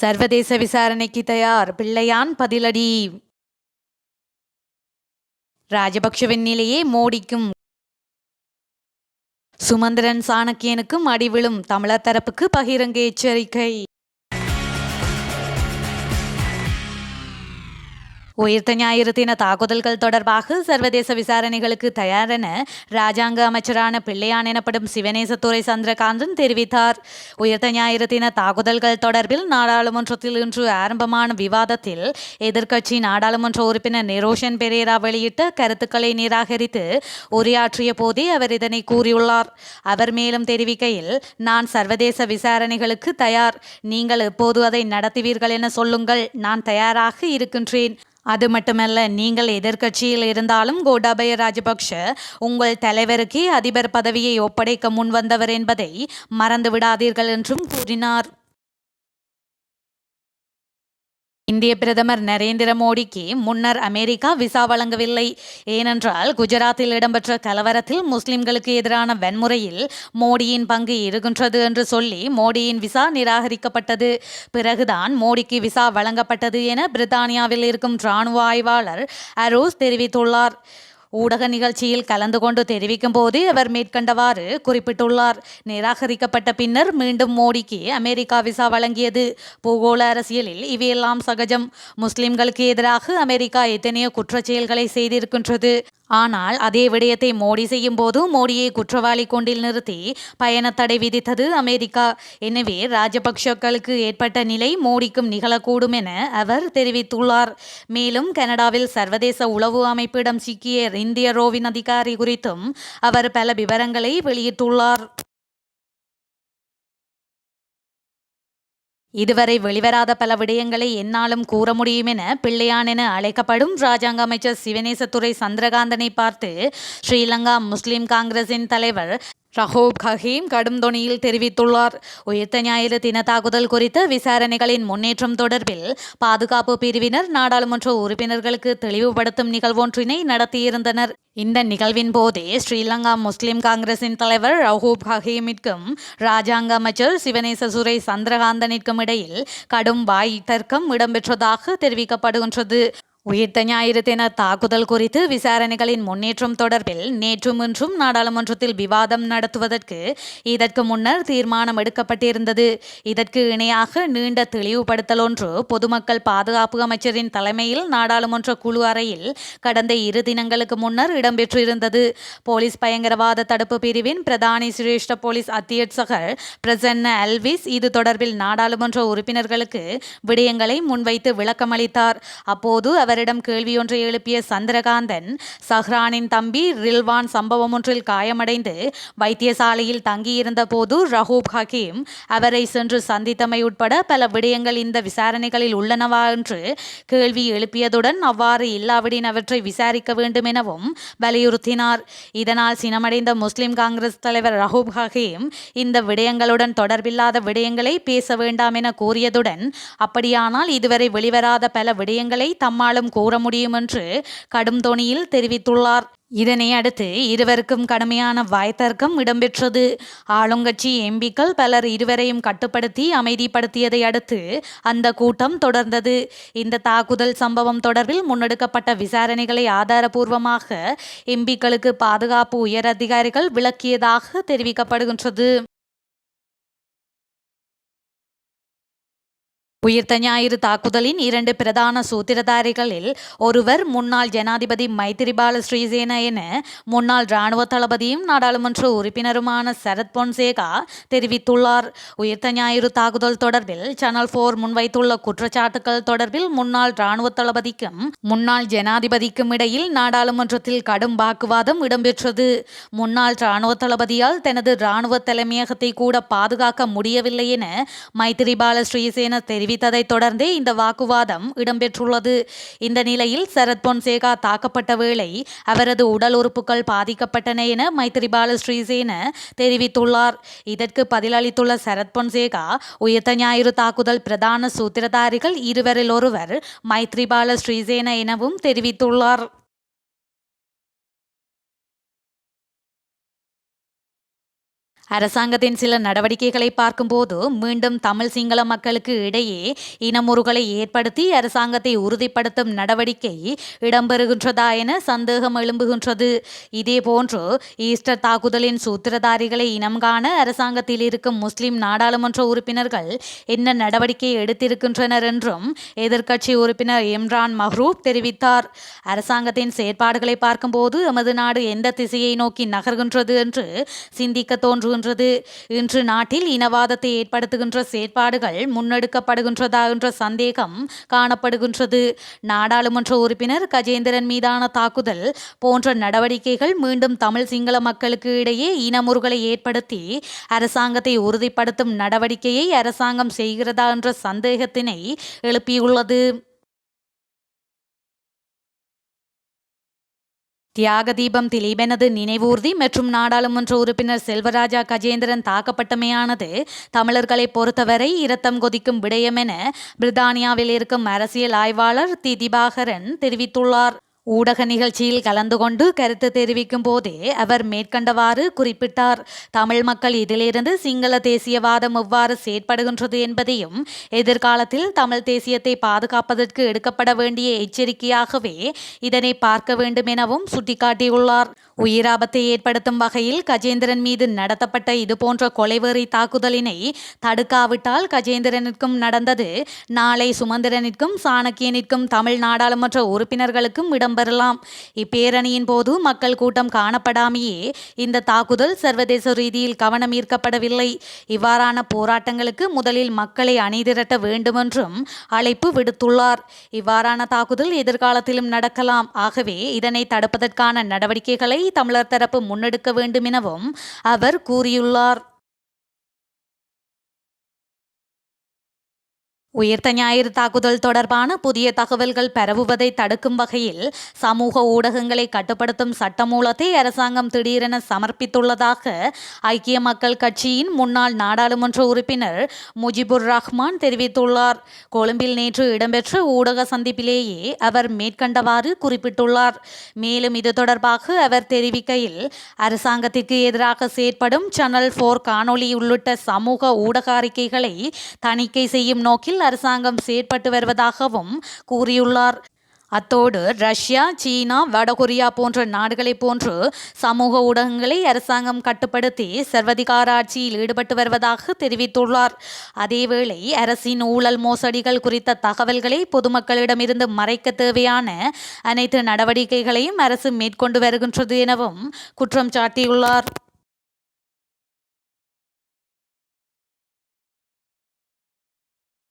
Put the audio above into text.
சர்வதேச விசாரணைக்கு தயார் பிள்ளையான் பதிலடி. ராஜபக்ஷவின் நிலையே மோடிக்கும். சுமந்திரன் சாணக்கியனுக்கும் அடிவிழும் தமிழர் தரப்புக்கு பகிரங்க எச்சரிக்கை. உயிர்த்த ஞாயிறு தின தாக்குதல்கள் தொடர்பாக சர்வதேச விசாரணைகளுக்கு தயாரென ராஜாங்க அமைச்சரான பிள்ளையான் எனப்படும் சிவநேசத்துறை சந்திரகாந்தன் தெரிவித்தார். உயிர்த்த ஞாயிறு தின தாக்குதல்கள் தொடர்பில் நாடாளுமன்றத்தில் இன்று ஆரம்பமான விவாதத்தில் எதிர்க்கட்சி நாடாளுமன்ற உறுப்பினர் நிரோஷன் பெரேரா வெளியிட்ட கருத்துக்களை நிராகரித்து உரையாற்றிய போதே அவர் இதனை கூறியுள்ளார். அவர் மேலும் தெரிவிக்கையில் நான் சர்வதேச விசாரணைகளுக்கு தயார். நீங்கள் எப்போது அதை நடத்துவீர்கள் என சொல்லுங்கள். நான் தயாராக இருக்கின்றேன். அது மட்டுமல்ல நீங்கள் எதிர்க்கட்சியில் இருந்தாலும் கோட்டாபய ராஜபக்ஷ உங்கள் தலைவருக்கே அதிபர் பதவியை ஒப்படைக்க முன்வந்தவர் என்பதை மறந்து விடாதீர்கள் என்றும் கூறினார். இந்திய பிரதமர் நரேந்திர மோடிக்கு முன்னர் அமெரிக்கா விசா வழங்கவில்லை. ஏனென்றால் குஜராத்தில் இடம்பெற்ற கலவரத்தில் முஸ்லிம்களுக்கு எதிரான வன்முறையில் மோடியின் பங்கு இருக்கின்றது என்று சொல்லி மோடியின் விசா நிராகரிக்கப்பட்டது. பிறகுதான் மோடிக்கு விசா வழங்கப்பட்டது என பிரித்தானியாவில் இருக்கும் இராணுவ ஆய்வாளர் அரோஸ் தெரிவித்துள்ளார். ஊடக நிகழ்ச்சியில் கலந்து கொண்டு தெரிவிக்கும் போது அவர் மேற்கண்டவாறு குறிப்பிட்டுள்ளார். நிராகரிக்கப்பட்ட பின்னர் மீண்டும் மோடிக்கு அமெரிக்கா விசா வழங்கியது. பூகோள அரசியலில் இவையெல்லாம் சகஜம். முஸ்லிம்களுக்கு எதிராக அமெரிக்கா எத்தனையோ குற்றச்செயல்களை செய்திருக்கின்றது. ஆனால் அதே விடயத்தை மோடி செய்யும் போது மோடியை குற்றவாளி கொண்டில் நிறுத்தி பயணத்தடை விதித்தது அமெரிக்கா. எனவே ராஜபக்ஷக்களுக்கு ஏற்பட்ட நிலை மோடிக்கும் நிகழக்கூடும் என அவர் தெரிவித்துள்ளார். மேலும் கனடாவில் சர்வதேச உளவு அமைப்பிடம் சிக்கிய இந்திய ரோவின் அதிகாரி குறித்தும் அவர் பல விவரங்களை வெளியிட்டுள்ளார். இதுவரை வெளிவராத பல விடயங்களை என்னாலும் கூற முடியும் என பிள்ளையான் என அழைக்கப்படும் ராஜாங்க அமைச்சர் சிவனேசத்துறை சந்திரகாந்தனை பார்த்து ஸ்ரீலங்கா முஸ்லிம் காங்கிரசின் தலைவர் ரஹோப் ஹஹீம் கடும் தொனியில் தெரிவித்துள்ளார். உயிர்த்த ஞாயிறு தின தாக்குதல் குறித்த விசாரணைகளின் முன்னேற்றம் தொடர்பில் பாதுகாப்பு பிரிவினர் நாடாளுமன்ற உறுப்பினர்களுக்கு தெளிவுபடுத்தும் நிகழ்வொன்றினை நடத்தியிருந்தனர். இந்த நிகழ்வின் போதே ஸ்ரீலங்கா முஸ்லிம் காங்கிரசின் தலைவர் ரஹூப் ஹஹீமிற்கும் ராஜாங்க அமைச்சர் சிவனேசசுரை சந்திரகாந்தனிற்கும் இடையில் கடும் வாய் தர்க்கம் இடம்பெற்றதாக தெரிவிக்கப்படுகின்றது. உயிர்த்த ஞாயிறு தின தாக்குதல் குறித்து விசாரணைகளின் முன்னேற்றம் தொடர்பில் நேற்றும் இன்றும் நாடாளுமன்றத்தில் விவாதம் நடத்துவதற்கு இதற்கு முன்னர் தீர்மானம் எடுக்கப்பட்டிருந்தது. இதற்கு இணையாக நீண்ட தெளிவுபடுத்தல் ஒன்று பொதுமக்கள் பாதுகாப்பு அமைச்சரின் தலைமையில் நாடாளுமன்ற குழு அறையில் கடந்த இரு தினங்களுக்கு முன்னர் இடம்பெற்றிருந்தது. போலீஸ் பயங்கரவாத தடுப்பு பிரிவின் பிரதானி சிரேஷ்ட போலீஸ் அத்தியட்சகர் பிரசன்ன அல்விஸ் இது தொடர்பில் நாடாளுமன்ற உறுப்பினர்களுக்கு விடயங்களை முன்வைத்து விளக்கமளித்தார். அப்போது அவர் அவரிடம் கேள்வி ஒன்றை எழுப்பிய சந்திரகாந்தன் சஹ்ரானின் தம்பி ரில்வான் சம்பவம் ஒன்றில் காயமடைந்து வைத்தியசாலையில் தங்கியிருந்த போது ரஹூப் ஹக்கீம் அவரை சென்று சந்தித்தமை உட்பட பல விடயங்கள் இந்த விசாரணைகளில் உள்ளனவா என்று கேள்வி எழுப்பியதுடன் அவ்வாறு இல்லாவிடின் அவற்றை விசாரிக்க வேண்டும் எனவும் வலியுறுத்தினார். இதனால் சினமடைந்த முஸ்லிம் காங்கிரஸ் தலைவர் ரஹூப் ஹகீம் இந்த விடயங்களுடன் தொடர்பில்லாத விடயங்களை பேச வேண்டாம் என கூறியதுடன் அப்படியானால் இதுவரை வெளிவராத பல விடயங்களை தம்மாலும் கூற முடியும் என்று கடும் தொனியில் தெரிவித்துள்ளார். இதனை அடுத்து இருவருக்கும் கடுமையான வாய்த்தர்க்கம் இடம்பெற்றது. ஆளுங்கட்சி எம்பிக்கள் பலர் இருவரையும் கட்டுப்படுத்தி அமைதிப்படுத்தியதை அடுத்து அந்த கூட்டம் தொடர்ந்தது. இந்த தாக்குதல் சம்பவம் தொடர்பில் முன்னெடுக்கப்பட்ட விசாரணைகளை ஆதாரபூர்வமாக எம்பிக்களுக்கு பாதுகாப்பு உயர் அதிகாரிகள் விளக்கியதாக தெரிவிக்கப்படுகின்றது. உயிர்த்த ஞாயிறு தாக்குதலின் இரண்டு பிரதான சூத்திரதாரிகளில் ஒருவர் முன்னாள் ஜனாதிபதி மைத்திரிபால ஸ்ரீசேன என முன்னாள் இராணுவ தளபதியும் நாடாளுமன்ற உறுப்பினருமான சரத் பொன்சேகா தெரிவித்துள்ளார். உயிர்த்த ஞாயிறு தாக்குதல் தொடர்பில் சேனல் போர் முன்வைத்துள்ள குற்றச்சாட்டுகள் தொடர்பில் முன்னாள் இராணுவ தளபதிக்கும் முன்னாள் ஜனாதிபதிக்கும் இடையில் நாடாளுமன்றத்தில் கடும் வாக்குவாதம் இடம்பெற்றது. முன்னாள் இராணுவ தளபதியால் தனது இராணுவ தலைமையகத்தை கூட பாதுகாக்க முடியவில்லை என மைத்திரிபால ஸ்ரீசேன தெரிவி தெரிவித்ததைத் தொடர்ந்தே இந்த வாக்குவாதம் இடம்பெற்றுள்ளது. இந்த நிலையில் சரத் பொன்சேகா தாக்கப்பட்ட வேளை அவரது உடல் உறுப்புகள் பாதிக்கப்பட்டன என மைத்திரிபால ஸ்ரீசேன தெரிவித்துள்ளார். இதற்கு பதிலளித்துள்ள சரத் பொன்சேகா உயர்த்த ஞாயிறு தாக்குதல் பிரதான சூத்திரதாரிகள் இருவரில் ஒருவர் மைத்ரிபால ஸ்ரீசேன எனவும் தெரிவித்துள்ளார். அரசாங்கத்தின் சில நடவடிக்கைகளை பார்க்கும்போது மீண்டும் தமிழ் சிங்கள மக்களுக்கு இடையே இனமுறுகளை ஏற்படுத்தி அரசாங்கத்தை உறுதிப்படுத்தும் நடவடிக்கை இடம்பெறுகின்றதா என சந்தேகம் எழும்புகின்றது. இதேபோன்று ஈஸ்டர் தாக்குதலின் சூத்திரதாரிகளை இனம் காண அரசாங்கத்தில் இருக்கும் முஸ்லிம் நாடாளுமன்ற உறுப்பினர்கள் என்ன நடவடிக்கை எடுத்திருக்கின்றனர் என்றும் எதிர்க்கட்சி உறுப்பினர் இம்ரான் மஹ்ரூப் தெரிவித்தார். அரசாங்கத்தின் செயற்பாடுகளை பார்க்கும்போது எமது நாடு எந்த திசையை நோக்கி நகர்கின்றது என்று சிந்திக்க தோன்றுகின்றது இன்று நாட்டில் இனவாதத்தை ஏற்படுத்துகின்ற செயற்பாடுகள் முன்னெடுக்கப்படுகின்றதா என்ற சந்தேகம் காணப்படுகின்றது. நாடாளுமன்ற உறுப்பினர் கஜேந்திரன் மீதான தாக்குதல் போன்ற நடவடிக்கைகள் மீண்டும் தமிழ் சிங்கள மக்களுக்கு இடையே இனமுறுகளை ஏற்படுத்தி அரசாங்கத்தை உறுதிப்படுத்தும் நடவடிக்கையை அரசாங்கம் செய்கிறதா என்ற சந்தேகத்தினை எழுப்பியுள்ளது. தியாக தீபம் திலீபனது நினைவூர்தி மற்றும் நாடாளுமன்ற உறுப்பினர் செல்வராஜா கஜேந்திரன் தாக்கப்பட்டமையானது தமிழர்களை பொறுத்தவரை இரத்தம் கொதிக்கும் விடயம் என பிரித்தானியாவில் இருக்கும் அரசியல் ஆய்வாளர் தி திபாகரன் தெரிவித்துள்ளார். ஊடக நிகழ்ச்சியில் கலந்து கொண்டு கருத்து தெரிவிக்கும் போதே அவர் மேற்கண்டவாறு குறிப்பிட்டார். தமிழ் மக்கள் இதிலிருந்து சிங்கள தேசியவாதம் எவ்வாறு செயற்படுகின்றது என்பதையும் எதிர்காலத்தில் தமிழ் தேசியத்தை பாதுகாப்பதற்கு எடுக்கப்பட வேண்டிய எச்சரிக்கையாகவே இதனை பார்க்க வேண்டும் எனவும் சுட்டிக்காட்டியுள்ளார். உயிராபத்தை ஏற்படுத்தும் வகையில் கஜேந்திரன் மீது நடத்தப்பட்ட இதுபோன்ற கொலைவெறி தாக்குதலினை தடுக்காவிட்டால் கஜேந்திரனிற்கும் நடந்தது. நாளை சுமந்திரனிற்கும் சாணக்கியனிற்கும் தமிழ் நாடாளுமன்ற உறுப்பினர்களுக்கும் இடம்பெறலாம். இப்பேரணியின் போது மக்கள் கூட்டம் காணப்படாமையே இந்த தாக்குதல் சர்வதேச ரீதியில் கவனம் ஈர்க்கப்படவில்லை இவ்வாறான போராட்டங்களுக்கு முதலில் மக்களை அணிதிரட்ட வேண்டுமென்றும் அழைப்பு விடுத்துள்ளார். இவ்வாறான தாக்குதல் எதிர்காலத்திலும் நடக்கலாம். ஆகவே இதனை தடுப்பதற்கான நடவடிக்கைகளை தமிழர் தரப்பு முன்னெடுக்க வேண்டும் எனவும் அவர் கூறியுள்ளார். உயிர்த்த ஞாயிறு தாக்குதல் தொடர்பான புதிய தகவல்கள் பரவுவதை தடுக்கும் வகையில் சமூக ஊடகங்களை கட்டுப்படுத்தும் சட்டமூலத்தை அரசாங்கம் திடீரென சமர்ப்பித்துள்ளதாக ஐக்கிய மக்கள் கட்சியின் முன்னாள் நாடாளுமன்ற உறுப்பினர் முஜிபுர் ரஹ்மான் தெரிவித்துள்ளார். கொழும்பில் நேற்று இடம்பெற்ற ஊடக சந்திப்பிலேயே அவர் மேற்கண்டவாறு குறிப்பிட்டுள்ளார். மேலும் இது தொடர்பாக அவர் தெரிவிக்கையில் அரசாங்கத்திற்கு எதிராக செயற்படும் சேனல் போர் காணொலி உள்ளிட்ட சமூக ஊடக அறிக்கைகளை தணிக்கை செய்யும் நோக்கில் அரசாங்கம் செயற்பட்டு வருவதாகவும் கூறியுள்ளார். அத்தோடு ரஷ்யா சீனா வடகொரியா போன்ற நாடுகளைப் போன்று சமூக ஊடகங்களை அரசாங்கம் கட்டுப்படுத்தி சர்வதிகார ஆட்சியில் ஈடுபட்டு வருவதாக தெரிவித்துள்ளார். அதேவேளை அரசின் ஊழல் மோசடிகள் குறித்த தகவல்களை பொதுமக்களிடமிருந்து மறைக்க தேவையான அனைத்து நடவடிக்கைகளையும் அரசு மேற்கொண்டு வருகின்றது எனவும் குற்றம் சாட்டியுள்ளார்.